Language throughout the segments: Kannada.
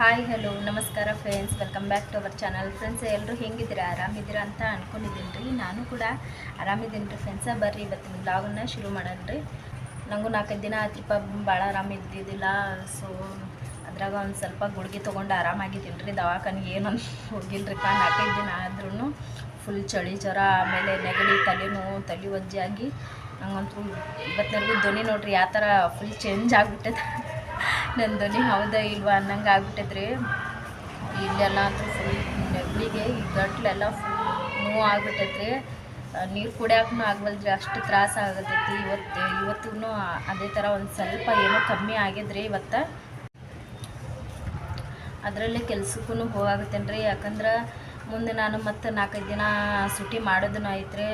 ಹಾಯ್ ಹಲೋ ನಮಸ್ಕಾರ friends welcome back to our channel friends ಎಲ್ಲರೂ ಹೆಂಗಿದ್ದೀರಾ? ಆರಾಮಿದ್ದೀರಾ ಅಂತ ಅಂದ್ಕೊಂಡಿದ್ದೀನಿ ರೀ ನಾನು ಕೂಡ ಆರಾಮಿದ್ದೀನಿ ರೀ ಫ್ರೆಂಡ್ಸ ಬರ್ರಿ, ಇವತ್ತಿನ ಬ್ಲಾಗನ್ನ ಶುರು ಮಾಡೋಣ ರೀ ನನಗೂ ನಾಲ್ಕೈದು ದಿನ ಆಯ್ತು ಭಾಳ ಆರಾಮಿದ್ದಿದ್ದಿಲ್ಲ ಸೊ ಅದ್ರಾಗ ಒಂದು ಸ್ವಲ್ಪ ಗುಳಿಗೆ ತೊಗೊಂಡು ಆರಾಮಾಗಿದ್ದೀನಿ ರೀ ದವಾಖಾನಿಗೆ ಏನೊಂದು ಹೋಗಿಲ್ರಿಪ್ಪ, ನಾಲ್ಕೈದು ದಿನ ಆದ್ರೂ ಫುಲ್ ಚಳಿ ಜ್ವರ, ಆಮೇಲೆ ನೆಗಡಿ, ತಲೆನೋವು, ತಲೆ ಒಜ್ಜಾಗಿ ನಂಗಂತೂ ಇವತ್ತಿನವರೆಗೂ ಧ್ವನಿ ನೋಡ್ರಿ ಯಾವ ಥರ ಫುಲ್ ಚೇಂಜ್ ಆಗಿಬಿಟ್ಟದ. ನನ್ನ ಹೌದಾ ಇಲ್ವಾ ಅನ್ನಂಗೆ ಆಗ್ಬಿಟ್ಟದ್ರಿ ಇಲ್ಲೆಲ್ಲ ಅಂತೂ ಫುಲ್ ನೆಗಡಿಗೆ ಈ ಗಟ್ಲೆಲ್ಲ ಫುಲ್ ನೋವು ಆಗ್ಬಿಟ್ಟೈತ್ರಿ. ನೀರು ಕುಡಿಯೋಕ್ಕೂ ಆಗವಲ್ದ್ರಿ, ಅಷ್ಟು ತ್ರಾಸ ಆಗತೈತಿ ಇವತ್ತು. ಇವತ್ತಿಗೂ ಅದೇ ಥರ ಒಂದು ಸ್ವಲ್ಪ ಏನೋ ಕಮ್ಮಿ ಆಗಿದ್ರಿ ಇವತ್ತು. ಅದರಲ್ಲೇ ಕೆಲ್ಸಕ್ಕೂ ಹೋಗಾಗತ್ತೇನೆ ಯಾಕಂದ್ರೆ ಮುಂದೆ ನಾನು ಮತ್ತೆ ನಾಲ್ಕೈದು ದಿನ ಸುಟಿ ಮಾಡೋದನ್ನು ಐತ್ರಿ.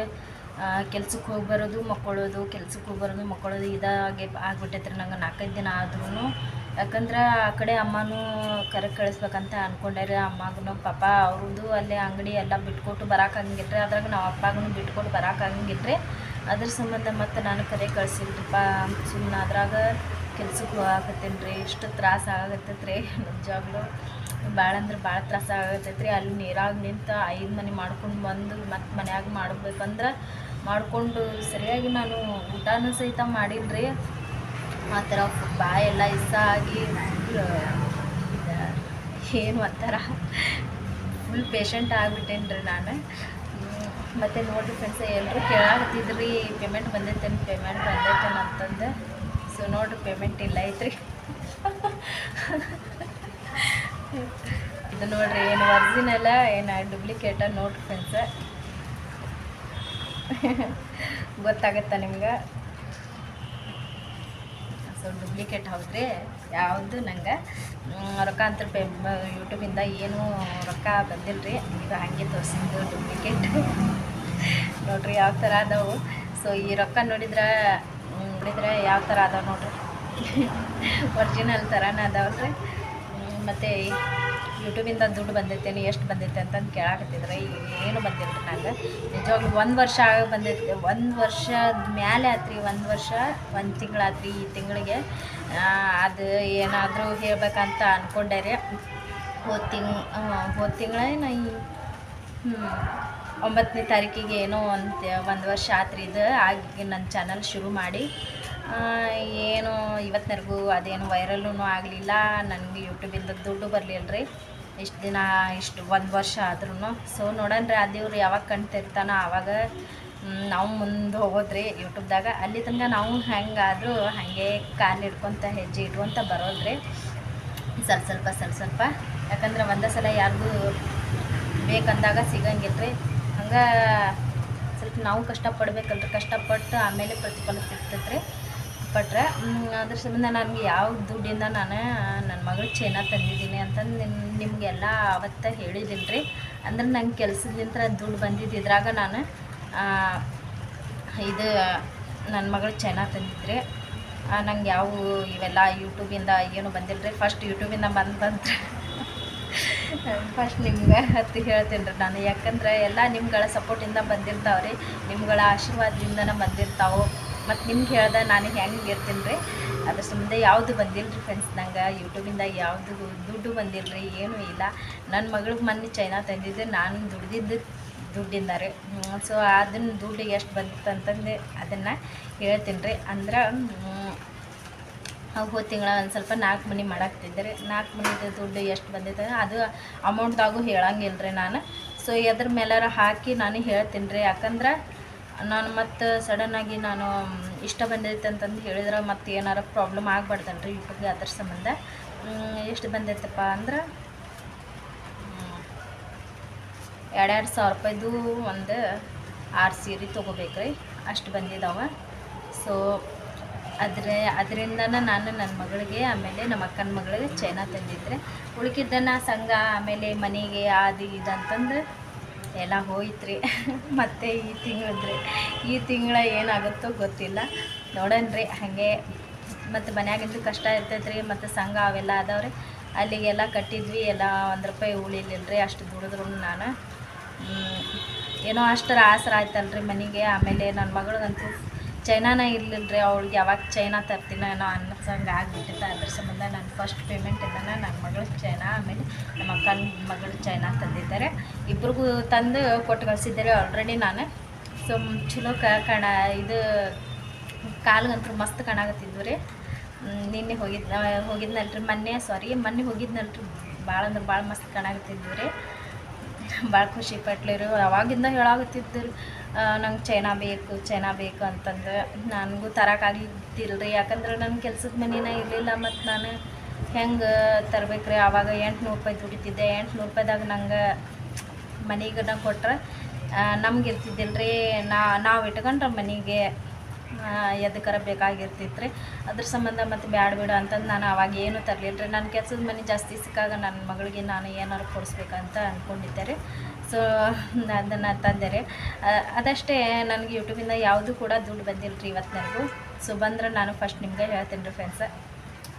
ಕೆಲ್ಸಕ್ಕೆ ಹೋಗಿ ಬರೋದು ಮಕ್ಕಳೋದು ಕೆಲ್ಸಕ್ಕೆ ಹೋಗಿ ಬರೋದು ಮಕ್ಕಳೋದು ಇದಾಗೆ ಆಗ್ಬಿಟ್ಟೈತೆ ರೀ ನಂಗೆ ನಾಲ್ಕೈದು ದಿನ ಆದ್ರೂ ಯಾಕಂದ್ರೆ ಆ ಕಡೆ ಅಮ್ಮನೂ ಕರೆ ಕಳಿಸ್ಬೇಕಂತ ಅಂದ್ಕೊಂಡ್ರೆ ಅಮ್ಮಗೂ ಪಾಪ ಅವ್ರದ್ದು ಅಲ್ಲೇ ಅಂಗಡಿ ಎಲ್ಲ ಬಿಟ್ಕೊಟ್ಟು ಬರೋಕ್ಕಾಗಂಗಿಲ್ಲ ರೀ ಅದ್ರಾಗ ನಾವು ಅಪ್ಪಗೂ ಬಿಟ್ಕೊಟ್ಟು ಬರೋಕ್ಕಾಗಂಗಿಲ್ಲ ರೀ ಅದ್ರ ಸಂಬಂಧ ಮತ್ತು ನಾನು ಕರೆ ಕಳಿಸಿಲ್ರಿಪ್ಪ ಸುಮ್ಮನೆ ಅದ್ರಾಗ ಕೆಲ್ಸಕ್ಕೆ ಹೋಗಾಕತ್ತೇನೆ ರೀ ಇಷ್ಟು ತ್ರಾಸ ಆಗತ್ತೈತೆ ರೀ ನಿಜವಾಗ್ಲೂ ಭಾಳ ಅಂದ್ರೆ ಭಾಳ ತ್ರಾಸ ಆಗತ್ತೈತೆ ರೀ ಅಲ್ಲಿ ನೀರಾಗಿ ನಿಂತು ಐದು ಮನೆ ಮಾಡ್ಕೊಂಡು ಬಂದು ಮತ್ತು ಮನ್ಯಾಗ ಮಾಡ್ಬೇಕಂದ್ರೆ ಮಾಡಿಕೊಂಡು ಸರಿಯಾಗಿ ನಾನು ಊಟನೂ ಸಹಿತ ಮಾಡಿಲ್ರಿ. ಆ ಥರ ಬಾಯೆಲ್ಲ ಇಸ ಆಗಿ ಏನು ಒಂಥರ ಫುಲ್ ಪೇಷಂಟ್ ಆಗಿಬಿಟ್ಟೇನಿ ರೀ ನಾನು. ಮತ್ತು ನೋಡಿರಿ ಫ್ರೆಂಡ್ಸ್ ಎಲ್ಲರೂ ಕೇಳಾಕತ್ತಿದ್ರಿ ಪೇಮೆಂಟ್ ಬಂದೈತೇನು ಪೇಮೆಂಟ್ ಬಂದೈತೇನು ಅಂತಂದು. ಸೊ ನೋಡಿರಿ ಪೇಮೆಂಟ್ ಇಲ್ಲ ಐತ್ರಿ. ಇದು ನೋಡಿರಿ, ಏನು ಒರಿಜಿನಲ್ಲ ಏನು ಡೂಪ್ಲಿಕೇಟ ನೋಡ್ರಿ ಫ್ರೆಂಡ್ಸ ಗೊತ್ತಾಗತ್ತಾ ನಿಮ್ಗೆ? ಸೊ ಡುಪ್ಲಿಕೇಟ್ ಹೌದ್ರಿ? ಯಾವುದು ನಂಗೆ? ರೊಕ್ಕ ಅಂತ ಪೇ ಯೂಟ್ಯೂಬಿಂದ ಏನೂ ರೊಕ್ಕ ಬಂದಿಲ್ಲ ರೀ ಇದು ಹಾಗೆ ತೋರಿಸಿದ್ದು ಡುಪ್ಲಿಕೇಟ್ ನೋಡ್ರಿ ಯಾವ ಥರ ಅದಾವು. ಸೊ ಈ ರೊಕ್ಕ ನೋಡಿದ್ರೆ ನೋಡಿದ್ರೆ ಯಾವ ಥರ ಅದಾವೆ ನೋಡ್ರಿ. ಒರಿಜಿನಲ್ ಥರನೇ ಅದಾವಲ್ರಿ. ಮತ್ತು ಯೂಟ್ಯೂಬಿಂದ ದುಡ್ಡು ಬಂದೈತೇನು ಎಷ್ಟು ಬಂದೈತೆ ಅಂತಂದು ಕೇಳಾಕತ್ತಿದ್ರೆ. ಏನು ಬಂದಿಲ್ಲ ನಾನು ನಂಗೆ. ನಿಜವಾಗ್ಲೂ ಒಂದು ವರ್ಷ ಆಗ ಬಂದೈತೆ ಒಂದು ವರ್ಷದ ಮೇಲೆ ಆತ್ರಿ, ಒಂದು ವರ್ಷ, ಒಂದು ತಿಂಗಳಾತ್ರಿ ಈ ತಿಂಗಳಿಗೆ. ಅದು ಏನಾದರೂ ಹೇಳ್ಬೇಕಂತ ಅಂದ್ಕೊಂಡೆ ರೀ. ಹೋದ ತಿಂಗ್ ಹೋದ ತಿಂಗಳೇನು ಈ ಒಂಬತ್ತನೇ ತಾರೀಕಿಗೆ ಏನೋ ಒಂದು ಒಂದು ವರ್ಷ ಆತ್ರಿ ಇದು. ಆಗಿ ನನ್ನ ಚಾನಲ್ ಶುರು ಮಾಡಿ. ಏನು ಇವತ್ತಿನವರೆಗೂ ಅದೇನು ವೈರಲ್ಲೂ ಆಗಲಿಲ್ಲ. ನನಗೆ ಯೂಟ್ಯೂಬಿಂದ ದುಡ್ಡು ಬರಲಿಲ್ಲ ರೀ ಇಷ್ಟು ದಿನ, ಇಷ್ಟು ಒಂದು ವರ್ಷ ಆದ್ರೂ ಸೊ ನೋಡೋಣ ರೀ, ಆ ದೇವ್ರು ಯಾವಾಗ ಕಣ್ತಿರ್ತಾನೋ ಆವಾಗ ನಾವು ಮುಂದೆ ಹೋಗೋದ್ರಿ ಯೂಟ್ಯೂಬ್ದಾಗ ಅಲ್ಲಿ ತನಕ ನಾವು ಹೆಂಗಾದರೂ ಹಾಗೆ ಕಾಲು ಹಿಡ್ಕೊತ, ಹೆಜ್ಜೆ ಇಟ್ಕೊತ ಬರೋದ್ರಿ. ಸ್ವಲ್ಪ ಸ್ವಲ್ಪ ಸ್ವಲ್ಪ ಸ್ವಲ್ಪ. ಯಾಕಂದ್ರೆ ಒಂದೇ ಸಲ ಯಾರಿಗೂ ಬೇಕಂದಾಗ ಸಿಗಂಗಿಲ್ಲ ರೀ ಹಂಗೆ ಸ್ವಲ್ಪ ನಾವು ಕಷ್ಟಪಡ್ಬೇಕಲ್ರಿ. ಕಷ್ಟಪಟ್ಟು ಆಮೇಲೆ ಪ್ರತಿಫಲ ಸಿಗ್ತೈತೆ ರೀ ಪಟ್ರೆ ಅದ್ರ ಸಂಬಂಧ ನನಗೆ ಯಾವ ದುಡ್ಡಿಂದ ನಾನು ನನ್ನ ಮಗಳು ಚೈನ ತಂದಿದ್ದೀನಿ ಅಂತಂದು ನಿಮ್, ನಿಮಗೆಲ್ಲ ಆವತ್ತ ಹೇಳಿದ್ದೀನಿ ರೀ ಅಂದ್ರೆ ನಂಗೆ ಕೆಲಸದಿಂದ ದುಡ್ಡು ಬಂದಿದ್ದು ಇದ್ರಾಗ ನಾನು ಇದು ನನ್ನ ಮಗಳು ಚೈನ ತಂದಿದ್ರಿ. ನಂಗೆ ಯಾವ ಇವೆಲ್ಲ ಯೂಟ್ಯೂಬಿಂದ ಏನು ಬಂದಿಲ್ಲ ರೀ ಫಸ್ಟ್ ಯೂಟ್ಯೂಬಿಂದ ಬಂದು ಬಂದ್ರೆ ಫಸ್ಟ್ ನಿಮ್ಗೆ ಹತ್ತಿ ಹೇಳ್ತೀನಿ ರೀ ನಾನು. ಯಾಕಂದ್ರೆ ಎಲ್ಲ ನಿಮ್ಗಳ ಸಪೋರ್ಟಿಂದ ಬಂದಿರ್ತಾವೆ ರೀ ನಿಮ್ಗಳ ಆಶೀರ್ವಾದದಿಂದನೇ ಬಂದಿರ್ತಾವೆ. ಮತ್ತು ನಿಮ್ಗೆ ಹೇಳ್ದೆ ನಾನು ಹೆಂಗೆ ಇರ್ತೀನಿ ರೀ ಅದ್ರ ಸುಮ್ಮನೆ ಯಾವುದು ಬಂದಿಲ್ಲ ರೀ ಫ್ರೆಂಡ್ಸ್ ನಂಗೆ ಯೂಟ್ಯೂಬಿಂದ ಯಾವುದು ದುಡ್ಡು ಬಂದಿಲ್ಲ ರೀ ಏನೂ ಇಲ್ಲ. ನನ್ನ ಮಗಳಿಗೆ ಮೊನ್ನೆ ಚೈನಾ ತಂದಿದ್ದೆ, ನಾನು ದುಡ್ದಿದ್ದು ದುಡ್ಡಿಂದ ರೀ ಸೊ ಅದನ್ನ ದುಡ್ಡು ಎಷ್ಟು ಬಂದಿತ್ತು ಅಂತಂದು ಅದನ್ನು ಹೇಳ್ತೀನಿ ರೀ ಅಂದ್ರೆ ಹೋದ ತಿಂಗಳ ಒಂದು ಸ್ವಲ್ಪ ನಾಲ್ಕು ಮನೆ ಮಾಡಾಕ್ತಿದ್ದೆ ನಾಲ್ಕು ಮನಿದು ದುಡ್ಡು ಎಷ್ಟು ಬಂದಿತ್ತು ಅದು ಅಮೌಂಟ್ದಾಗೂ ಹೇಳಂಗಿಲ್ಲ ರೀ ನಾನು. ಸೊ ಎದ್ರ ಮೇಲಾರ ಹಾಕಿ ನಾನು ಹೇಳ್ತೀನಿ ರೀ ಯಾಕಂದ್ರೆ ನಾನು ಮತ್ತು ಸಡನ್ನಾಗಿ ನಾನು ಇಷ್ಟ ಬಂದೈತೆ ಅಂತಂದು ಹೇಳಿದ್ರೆ ಮತ್ತು ಏನಾರ ಪ್ರಾಬ್ಲಮ್ ಆಗ್ಬಾರ್ದಲ್ಲ ರೀ ಯೂಟ್ಯೂಬ್ಗೆ ಅದ್ರ ಸಂಬಂಧ. ಎಷ್ಟು ಬಂದೈತಪ್ಪ ಅಂದ್ರೆ ಎರಡೆರಡು ಸಾವಿರ ರೂಪಾಯ್ದು ಒಂದು ಆರು ಸೀರೆ ತೊಗೋಬೇಕು ರೀ ಅಷ್ಟು ಬಂದಿದ್ದಾವೆ ಸೊ ಅದ್ರ ಅದರಿಂದ ನಾನು ನನ್ನ ಮಗಳಿಗೆ ಆಮೇಲೆ ನಮ್ಮ ಅಕ್ಕನ ಮಗಳಿಗೆ ಚೈನಾ ತಂದಿದ್ರೆ, ಉಳಿಕಿದ್ದನ್ನು ಸಂಘ ಆಮೇಲೆ ಮನೆಗೆ ಅದು ಇದು ಅಂತಂದು ಎಲ್ಲ ಹೋಯ್ತ್ರಿ. ಮತ್ತು ಈ ತಿಂಗಳದ್ರಿ, ಈ ತಿಂಗಳ ಏನಾಗುತ್ತೋ ಗೊತ್ತಿಲ್ಲ. ನೋಡೋಣ ರೀ ಹಾಗೆ ಮತ್ತು ಮನ್ಯಾಗಿಂದು ಕಷ್ಟ ಇರ್ತೈತೆ ರೀ ಮತ್ತು ಸಂಘ ಅವೆಲ್ಲ ಅದಾವ್ರಿ. ಅಲ್ಲಿಗೆಲ್ಲ ಕಟ್ಟಿದ್ವಿ, ಎಲ್ಲ ಒಂದು ರೂಪಾಯಿ ಉಳಿಲಿಲ್ಲ ರೀ ಅಷ್ಟು ದುಡಿದ್ರು ನಾನು. ಏನೋ ಅಷ್ಟರ ಆಸರ ಆಯ್ತಲ್ರಿ ಮನೆಗೆ. ಆಮೇಲೆ ನನ್ನ ಮಗಳಿಗಂತೂ ಚೈನಾನ ಇರಲಿಲ್ಲ ರೀ ಅವಳಿಗೆ ಯಾವಾಗ ಚೈನಾ ತರ್ತೀನೋ ಏನೋ ಅನ್ನೋ ಸಂಗ ಆಗಿಬಿಟ್ಟಿತ್ತು. ಅದ್ರ ಸಂಬಂಧ ನಾನು ಫಸ್ಟ್ ಪೇಮೆಂಟ್ ಇದ್ದಾನೆ ನನ್ನ ಮಗಳು ಅಕ್ಕನ ಮಗಳು ಚೈನಾ ತಂದಿದ್ದಾರೆ. ಇಬ್ರಿಗೂ ತಂದು ಕೊಟ್ಟು ಕಳಿಸಿದ್ದಾರೆ ಆಲ್ರೆಡಿ ನಾನು. ಸೊ ಚಲೋ ಕಣ, ಇದು ಕಾಲಿಗಂತೂ ಮಸ್ತ್ ಕಾಣಾಕತ್ತಿದ್ವು ರೀ. ನಿನ್ನೆ ಹೋಗಿದ್ ರೀ ಮೊನ್ನೆ ಸಾರಿ ಮೊನ್ನೆ ಹೋಗಿದ್ನಲ್ರಿ. ಭಾಳ ಅಂದ್ರೆ ಭಾಳ ಮಸ್ತ್ ಕಾಣಾಕತ್ತಿದ್ವು ರೀ. ಭಾಳ ಖುಷಿ ಪಟ್ಲಿರು ಅವಾಗಿಂದ ಹೇಳಾಕತ್ತಿದ್ರು ನಂಗೆ ಚೈನಾ ಬೇಕು ಚೈನಾ ಬೇಕು ಅಂತಂದು. ನನಗೂ ತರಕಾಗಿದ್ದಿಲ್ಲ ರೀ ಯಾಕಂದ್ರೆ ನನ್ನ ಕೆಲ್ಸದ ಮನೇನ ಇರಲಿಲ್ಲ ಮತ್ತು ನಾನು. ಹೆಂಗೆ ತರ್ಬೇಕ್ರಿ? ಆವಾಗ ಎಂಟುನೂರು ರೂಪಾಯಿ ದುಡಿತಿದ್ದೆ. ಎಂಟುನೂರು ರೂಪಾಯಿದಾಗ ನಂಗೆ ಮನೆಗೆ ನಾ ಕೊಟ್ರೆ ನಮ್ಗೆ ಇರ್ತಿದ್ದಿಲ್ಲ ರೀ ನಾ, ನಾವು ಇಟ್ಕೊಂಡ್ರೆ ಮನೆಗೆ ಎದಕ್ಕರ ಬೇಕಾಗಿರ್ತಿತ್ತು ರೀ ಅದ್ರ ಸಂಬಂಧ ಮತ್ತು ಬ್ಯಾಡ ಬಿಡು ಅಂತಂದು ನಾನು ಅವಾಗ ಏನು ತರಲಿಲ್ಲ ರೀ ನನ್ನ ಕೆಲಸದ ಮನೆ ಜಾಸ್ತಿ ಸಿಕ್ಕಾಗ ನನ್ನ ಮಗಳಿಗೆ ನಾನು ಏನಾರು ಕೊಡಿಸ್ಬೇಕಂತ ಅಂದ್ಕೊಂಡಿದ್ದೆ ರೀ. ಸೊ ಅದನ್ನು ತಂದೆ ರೀ. ಅದಷ್ಟೇ ನನಗೆ ಯೂಟ್ಯೂಬಿಂದ ಯಾವುದೂ ಕೂಡ ದುಡ್ಡು ಬಂದಿಲ್ಲ ರೀ ಇವತ್ತಿನವರೆಗೂ ಸೊ ಬಂದ್ರೆ ನಾನು ಫಸ್ಟ್ ನಿಮಗೆ ಹೇಳ್ತೀನಿ ರೀ ಫ್ರೆಂಡ್ಸ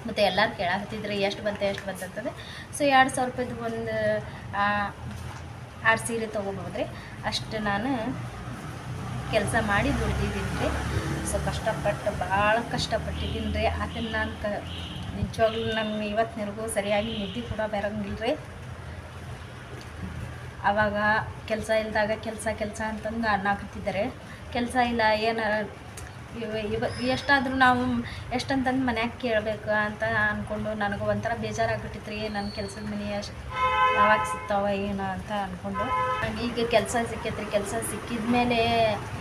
ಮತ್ತು ಎಲ್ಲರೂ ಹತ್ತಿದ್ರೆ ಎಷ್ಟು ಬಂತೆ, ಎಷ್ಟು ಬಂತಂತಂದರೆ ಸೊ ಎರಡು ಸಾವಿರ ರೂಪಾಯಿದು ಒಂದು ಆರು ಸೀರೆ ತೊಗೊಬೋದು ರೀ ಅಷ್ಟು ನಾನು ಕೆಲಸ ಮಾಡಿ ದುಡ್ದಿದ್ದೀನಿ ರೀ ಸೊ ಕಷ್ಟಪಟ್ಟು ಭಾಳ ಕಷ್ಟಪಟ್ಟಿದ್ದೀನಿ ರೀ ಅದನ್ನು ನಾನು ಕ, ನಿಜವಾಗ್ಲೂ ನಂಗೆ ಇವತ್ತಿನವರೆಗೂ ಸರಿಯಾಗಿ ನಿದ್ದೆ ಕೂಡ ಬರೋಂಗಿಲ್ಲ ರೀ ಆವಾಗ ಕೆಲಸ ಇಲ್ದಾಗ ಕೆಲಸ ಕೆಲಸ ಅಂತಂದು ಅನ್ನಾಕತ್ತಿದ್ದಾರೆ. ಕೆಲಸ ಇಲ್ಲ ಏನಾರ ಎಷ್ಟಾದರೂ ನಾವು ಎಷ್ಟಂತಂದು ಮನ್ಯಾಗ ಕೇಳಬೇಕು ಅಂತ ಅಂದ್ಕೊಂಡು ನನಗೆ ಒಂಥರ ಬೇಜಾರಾಗ್ಬಿಟ್ಟಿತ್ತು ರೀ ನನ್ನ ಕೆಲಸದ ಮನೆ ಅಷ್ಟು ಯಾವಾಗ ಸಿಗ್ತಾವ ಏನೋ ಅಂತ ಅಂದ್ಕೊಂಡು ಈಗ ಕೆಲಸ ಸಿಕ್ಕೈತ್ರಿ, ಕೆಲಸ ಸಿಕ್ಕಿದ ಮೇಲೆ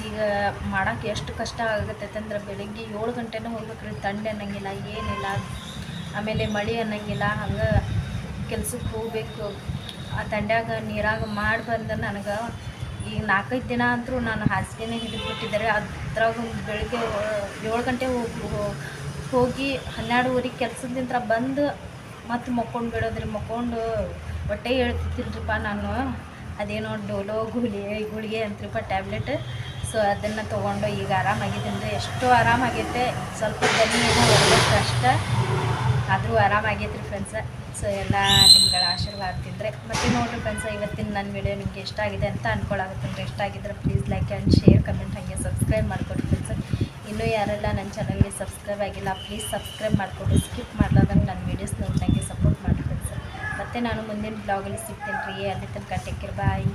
ಈಗ ಮಾಡೋಕೆ ಎಷ್ಟು ಕಷ್ಟ ಆಗತ್ತೈತೆ ಅಂದ್ರೆ ಬೆಳಗ್ಗೆ ಏಳು ಗಂಟೆನೂ ಹೋಗ್ಬೇಕ್ರಿ, ತಂಡೆ ಅನ್ನಂಗಿಲ್ಲ, ಏನಿಲ್ಲ, ಆಮೇಲೆ ಮಳೆ ಅನ್ನಂಗಿಲ್ಲ, ಹಂಗೆ ಕೆಲ್ಸಕ್ಕೆ ಹೋಗ್ಬೇಕು. ಆ ತಂಡ್ಯಾಗ ನೀರಾಗ ಮಾಡಿ ಬಂದ ನನಗೆ ಈಗ ನಾಲ್ಕೈದು ದಿನ ಅಂತೂ ನಾನು ಹಾಸಿಗೆನೇ ಹಿಡಿದ್ಬಿಟ್ಟಿದ್ದಾರೆ ಅದ್ರಾಗ ಬೆಳಗ್ಗೆ ಏಳು ಗಂಟೆ ಹೋಗಿ ಹೋಗಿ ಹನ್ನೆರಡುವರೆಗೆ ಕೆಲಸದಿಂದ ಬಂದು ಮತ್ತು ಮಕ್ಕೊಂಡು ಬಿಡೋದ್ರಿ, ಮಕ್ಕೊಂಡು ಹೊಟ್ಟೆ ಹೇಳ್ತಿದ್ದಿಲ್ರಿಪ್ಪ ನಾನು. ಅದೇನೋ ಡೋಲೋ ಗುಳಿಗೆ ಗುಳಿಗೆ ಅಂತ್ರಿಪ್ಪ ಟ್ಯಾಬ್ಲೆಟ್. ಸೊ ಅದನ್ನು ತೊಗೊಂಡು ಈಗ ಆರಾಮಾಗಿದ್ದೀನಿ. ರೀ ಎಷ್ಟು ಆರಾಮಾಗೈತೆ. ಸ್ವಲ್ಪ ದನಿ ಏನೋ ಅಷ್ಟೇ ಆದರೂ ಆರಾಮಾಗೈತೆ ರೀ ಫ್ರೆಂಡ್ಸ ಸೊ ಎಲ್ಲ ನಿಮ್ಗಳ ಆಶೀರ್ವಾದ ತಿಂದರೆ ಮತ್ತು ನೋಡಿರಿ ಫ್ರೆಂಡ್ಸ ಇವತ್ತಿನ ನನ್ನ ವಿಡಿಯೋ ನಿಮಗೆ ಇಷ್ಟ ಆಗಿದೆ ಅಂತ ಅನ್ಕೊಳಾಗುತ್ತಂದ್ರೆ ಇಷ್ಟ ಆಗಿದ್ರೆ please like and share comment ಹಾಗೆ ಸಬ್ಸ್ಕ್ರೈಬ್ ಮಾಡಿಕೊಡಿ ಫ್ರೆಂಡ್ಸ ಇನ್ನೂ ಯಾರೆಲ್ಲ ನನ್ನ ಚಾನಲ್ಗೆ ಸಬ್ಸ್ಕ್ರೈಬ್ ಆಗಿಲ್ಲ ಪ್ಲೀಸ್ ಸಬ್ಸ್ಕ್ರೈಬ್ ಮಾಡಿಕೊಡಿ. ಸ್ಕಿಪ್ ಮಾಡ್ಲಾರ್ದಂಗೆ ನನ್ನ ವೀಡಿಯೋಸ್ ನೋಡಿದಂಗೆ ಸಪೋರ್ಟ್ ಮಾಡಿ ಫ್ರೆಂಡ್ಸ ಮತ್ತು ನಾನು ಮುಂದಿನ ಬ್ಲಾಗಲ್ಲಿ ಸಿಗ್ತೀನಿ ರೀ ಅಲ್ಲಿ ತನಕ ಟೆಕ್ಕಿರ್ ಕೇರ್ ಬಾಯ್